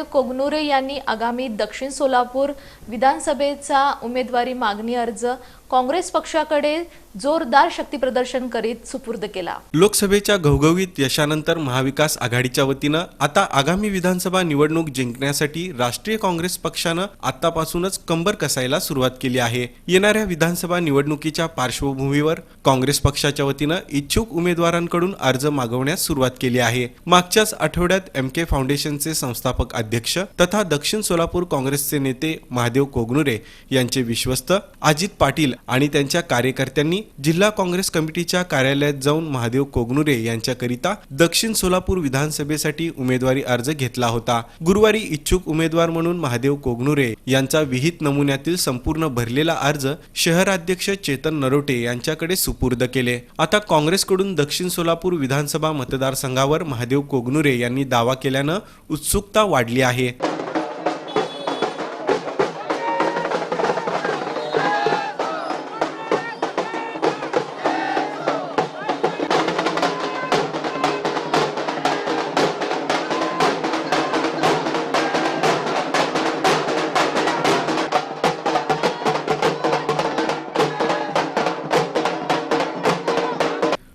महादेव कोगनुरे यांनी आगामी दक्षिण सोलापूर विधानसभेचा उमेदवारी मागणी अर्ज काँग्रेस पक्षाकडे जोरदार शक्तीप्रदर्शन करीत सुपूर्द केला. लोकसभेच्या घवघवीत यशानंतर महाविकास आघाडीच्या वतीनं आता आगामी विधानसभा निवडणूक जिंकण्यासाठी राष्ट्रीय काँग्रेस पक्षानं आतापासूनच कंबर कसायला सुरुवात केली आहे. येणाऱ्या विधानसभा निवडणुकीच्या पार्श्वभूमीवर काँग्रेस पक्षाच्या वतीनं इच्छुक उमेदवारांकडून अर्ज मागवण्यास सुरुवात केली आहे. मागच्याच आठवड्यात एम के फाउंडेशनचे संस्थापक अध्यक्ष तथा दक्षिण सोलापूर काँग्रेसचे नेते महादेव कोगनुरे यांचे विश्वस्त अजित पाटील आणि त्यांच्या कार्यकर्त्यांनी जिल्हा काँग्रेस कमिटीच्या कार्यालयात जाऊन महादेव कोगनुरे यांच्याकरिता दक्षिण सोलापूर विधानसभेसाठी उमेदवारी अर्ज घेतला होता. गुरुवारी इच्छुक उमेदवार म्हणून महादेव कोगनुरे यांचा विहित नमुन्यातील संपूर्ण भरलेला अर्ज शहराध्यक्ष चेतन नरोटे यांच्याकडे सुपूर्द केले. आता काँग्रेसकडून दक्षिण सोलापूर विधानसभा मतदारसंघावर महादेव कोगनुरे यांनी दावा केल्यानं उत्सुकता वाढली आहे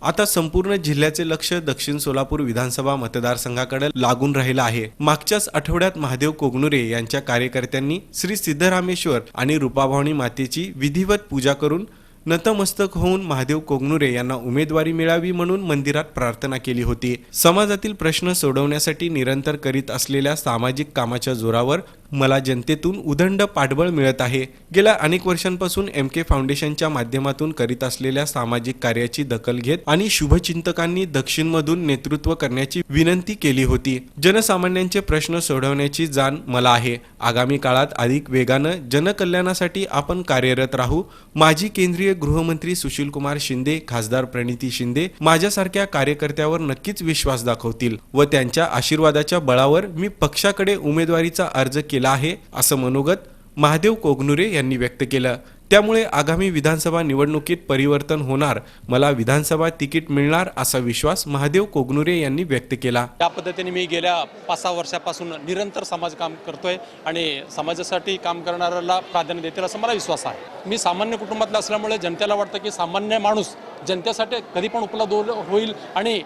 आता संपूर्ण जिल्ह्याचे लक्ष दक्षिण सोलापूर विधानसभा मतदारसंघाकडे लागून राहिलं आहे. मागच्याच आठवड्यात महादेव कोगनुरे यांच्या कार्यकर्त्यांनी श्री सिद्धरामेश्वर आणि रूपाभवानी मातेची विधिवत पूजा करून नतमस्तक होऊन महादेव कोगनुरे यांना उमेदवारी मिळावी म्हणून मंदिरात प्रार्थना केली होती. समाजातील प्रश्न सोडवण्यासाठी निरंतर करीत असलेल्या सामाजिक कामाच्या जोरावर मला जनतेतून उदंड पाठबळ मिळत आहे. गेल्या अनेक वर्षांपासून एम के फाउंडेशनच्या माध्यमातून करीत असलेल्या सामाजिक कार्याची दखल घेत आणि शुभचिंतकांनी दक्षिणमधून नेतृत्व करण्याची विनंती केली होती. जनसामान्यांचे प्रश्न सोडवण्याची जाण मला आहे. आगामी काळात अधिक वेगानं जनकल्याणासाठी आपण कार्यरत राहू. माजी केंद्रीय गृहमंत्री सुशीलकुमार शिंदे खासदार प्रणिती शिंदे माझ्यासारख्या कार्यकर्त्यावर नक्कीच विश्वास दाखवतील व त्यांच्या आशीर्वादाच्या बळावर मी पक्षाकडे उमेदवारीचा अर्ज केला आहे असं मनोगत महादेव कोगनुरे यांनी व्यक्त केलं. त्यामुळे आगामी विधानसभा निवडणुकीत परिवर्तन होणार मला विधानसभा तिकीट मिळणार असा विश्वास महादेव कोगनुरे यांनी व्यक्त केला. त्या पद्धतीने मी गेल्या पाच सहा वर्षापासून निरंतर समाज काम करतोय आणि समाजासाठी काम करणाऱ्याला प्राधान्य देतील असं मला विश्वास आहे. मी सामान्य कुटुंबातला असल्यामुळे जनतेला वाटतं की सामान्य माणूस जनतेसाठी कधी पण उपलब्ध होईल आणि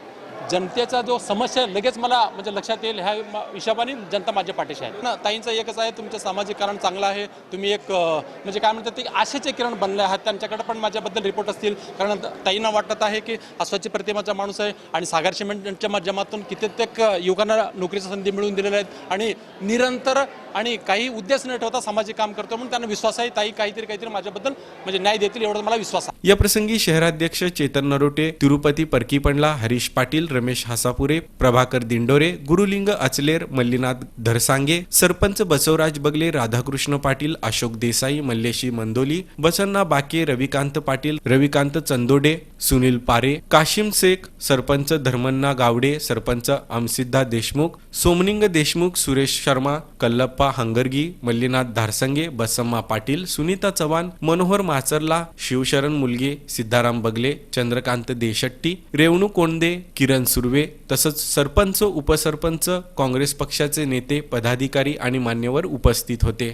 जनतेचा जो समस्या आहे, लगेच मला म्हणजे लक्षात येईल ह्या हिशोबाने जनता माझ्या पाठीशी आहे. ना ताईंचं एकच आहे तुमचं सामाजिक कारण चांगलं आहे. तुम्ही एक म्हणजे काय म्हणतात ते आशेचे किरण बनले आहात. त्यांच्याकडे पण माझ्याबद्दल रिपोर्ट असतील. कारण ताईंना वाटत आहे की अस्वाची प्रतिमाचा माणूस आहे आणि सागर सिमेंटच्या माध्यमातून कित्येक युवकांना नोकरीच्या संधी मिळवून दिलेल्या आहेत. आणि निरंतर आणि काही उद्देश न ठेवता सामाजिक काम करतो म्हणून त्यांना विश्वास आहे ताई काहीतरी काहीतरी माझ्याबद्दल म्हणजे न्याय देतील एवढा मला विश्वास आहे. या प्रसंगी शहराध्यक्ष चेतन नरोटे तिरुपती परकीपंडला हरीश पाटील रमेश हासापुरे प्रभाकर दिंडोरे गुरुलिंग अचलेर मल्लीनाथ धरसांगे सरपंच बसवराज बगले राधाकृष्ण पाटील अशोक देसाई मल्लेशी मंदोली बसन्ना बाके रविकांत पाटील रविकांत चंदोडे सुनील पारे काशिम शेख सरपंच धर्मन्ना गावडे सरपंच अमसिद्धा देशमुख सोमनिंग देशमुख सुरेश शर्मा कल्लप्पा हंगरगी मल्लीनाथ धारसंगे बसम्मा पाटील सुनीता चव्हाण मनोहर माचरला शिवशरण मुलगे सिद्धाराम बगले चंद्रकांत देशट्टी रेवणू कोंडे किरण सुर्वे तसंच सरपंच उपसरपंच काँग्रेस पक्षाचे नेते पदाधिकारी आणि मान्यवर उपस्थित होते.